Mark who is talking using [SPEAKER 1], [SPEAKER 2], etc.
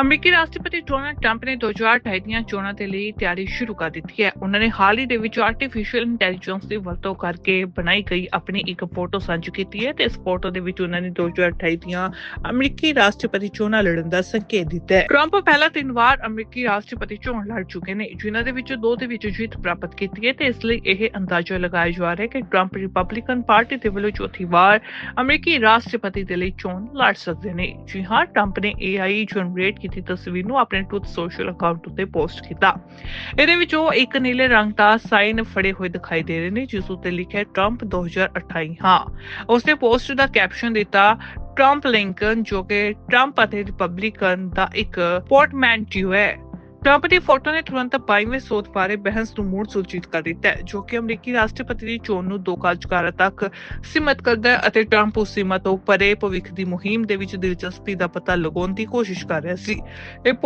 [SPEAKER 1] ਅਮਰੀਕੀ ਰਾਸ਼ਟਰਪਤੀ Donald Trump ਨੇ 2028 ਦੀਆਂ ਚੋਣਾਂ ਦੇ ਲਈ ਤਿਆਰੀ ਸ਼ੁਰੂ ਕਰ ਦਿੱਤੀ ਹੈ। ਉਹਨਾਂ ਨੇ ਹਾਲ ਹੀ ਦੇ ਵਿੱਚ ਆਰਟੀਫੀਸ਼ੀਅਲ ਇੰਟੈਲੀਜੈਂਸ ਦੀ ਵਰਤੋਂ ਕਰਕੇ ਬਣਾਈ ਗਈ ਆਪਣੀ ਇੱਕ ਫੋਟੋ ਸਾਂਝੀ ਕੀਤੀ ਹੈ ਤੇ ਇਸ ਫੋਟੋ ਦੇ ਵਿੱਚ ਉਹਨਾਂ ਨੇ 2028 ਦੀਆਂ ਅਮਰੀਕੀ ਰਾਸ਼ਟਰਪਤੀ ਚੋਣਾਂ ਲੜਨ ਦਾ ਸੰਕੇਤ ਦਿੱਤਾ ਹੈ। ਟਰੰਪ ਪਹਿਲਾਂ ਤਿੰਨ ਵਾਰ ਅਮਰੀਕੀ ਰਾਸ਼ਟਰਪਤੀ ਚੋਣ ਲੜ ਚੁੱਕੇ ਨੇ, ਜਿਨ੍ਹਾਂ ਦੇ ਵਿੱਚੋਂ ਦੋ ਦੇ ਵਿੱਚ ਜਿੱਤ ਪ੍ਰਾਪਤ ਕੀਤੀ ਹੈ ਤੇ ਇਸ ਲਈ ਇਹ ਅੰਦਾਜ਼ਾ ਲਗਾਇਆ ਜਾ ਰਿਹਾ ਹੈ ਕਿ ਟਰੰਪ ਰਿਪਬਲਿਕਨ ਪਾਰਟੀ ਦੇ ਵੱਲੋਂ ਚੌਥੀ ਵਾਰ ਅਮਰੀਕੀ ਰਾਸ਼ਟਰਪਤੀ ਦੇ ਲਈ ਚੋਣ ਲੜ ਸਕਦੇ ਨੇ। ਜੀ ਹਾਂ, ਟਰੰਪ ਨੇ AI ਜਨਰੇਟ ਕੀਤੀ ਤਸਵੀਰ ਨੂੰ ਆਪਣੇ ਟਰੂਥ ਸੋਸ਼ਲ ਅਕਾਊਂਟ ਉੱਤੇ ਪੋਸਟ ਕੀਤਾ। ਇਹਦੇ ਵਿੱਚ ਉਹ ਇੱਕ ਨੀਲੇ ਰੰਗ ਦਾ ਸਾਈਨ ਫੜੇ ਹੋਏ ਦਿਖਾਈ ਦੇ ਰਹੇ ਨੇ, ਜਿਸ ਉੱਤੇ ਲਿਖਿਆ ਹੈ ਟਰੰਪ 2028 ਹਾਂ, ਉਸਨੇ ਪੋਸਟ ਦਾ ਕੈਪਸ਼ਨ ਦਿੱਤਾ ਟਰੰਪ ਲਿੰਕਨ ਜੋ ਕਿ ਟਰੰਪ ਅਤੇ ਰਿਪਬਲਿਕਨ ਦਾ ਇੱਕ ਪੋਰਟਮੈਂਟਿਓ ਹੈ। ਟਰੰਪ ਦੀ ਫੋਟੋ ਨੇ ਤੁਰੰਤ 22ਵੇਂ ਸੋਧ ਬਾਰੇ ਬਹਿਸ ਨੂੰ ਮੁੜ ਸੂਚਿਤ ਕਰ ਦਿੱਤਾ ਹੈ, ਜੋ ਕਿ ਅਮਰੀਕੀ ਰਾਸ਼ਟਰਪਤੀ ਦੀ ਚੋਣ ਨੂੰ ਦੋ ਕਾਰਜਕਾਰਾਂ ਤੱਕ ਸੀਮਤ ਕਰਦਾ ਹੈ ਅਤੇ ਟਰੰਪ ਉਸ ਸੀਮਾ ਤੋਂ ਪਰੇ ਭਵਿੱਖ ਦੀ ਮੁਹਿੰਮ ਦੇ ਵਿੱਚ ਦਿਲਚਸਪੀ ਦਾ ਪਤਾ ਲਗਾਉਣ ਦੀ ਕੋਸ਼ਿਸ਼ ਕਰ ਰਿਹਾ ਸੀ।